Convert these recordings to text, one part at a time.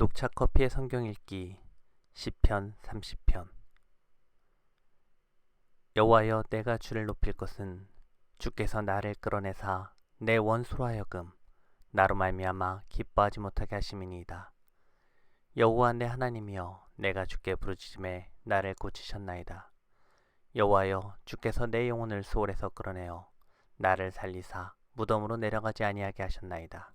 녹차 커피의 성경 읽기 시편 30편. 여호와여 내가 주를 높일 것은 주께서 나를 끌어내사 내 원수로 하여금 나로 말미암아 기뻐하지 못하게 하심이니이다. 여호와 내 하나님이여 내가 주께 부르짖음에 나를 고치셨나이다. 여호와여 주께서 내 영혼을 수월에서 끌어내어 나를 살리사 무덤으로 내려가지 아니하게 하셨나이다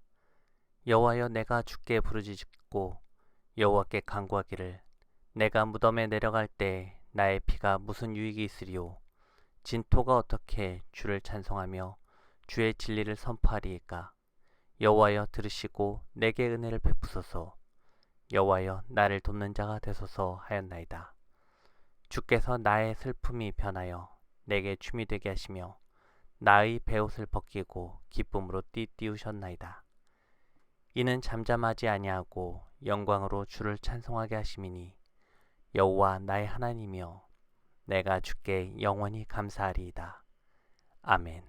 여호와여 내가 주께 부르짖고 여호와께 간구하기를. 내가 무덤에 내려갈 때 나의 피가 무슨 유익이 있으리요 진토가 어떻게 주를 찬송하며 주의 진리를 선포하리이까? 여호와여 들으시고 내게 은혜를 베푸소서. 여호와여 나를 돕는 자가 되소서 하였나이다. 주께서 나의 슬픔이 변하여 내게 춤이 되게 하시며 나의 베옷을 벗기고 기쁨으로 띠띠우셨나이다 이는 잠잠하지 아니하고 영광으로 주를 찬송하게 하심이니 여호와 나의 하나님이여 내가 주께 영원히 감사하리이다. 아멘.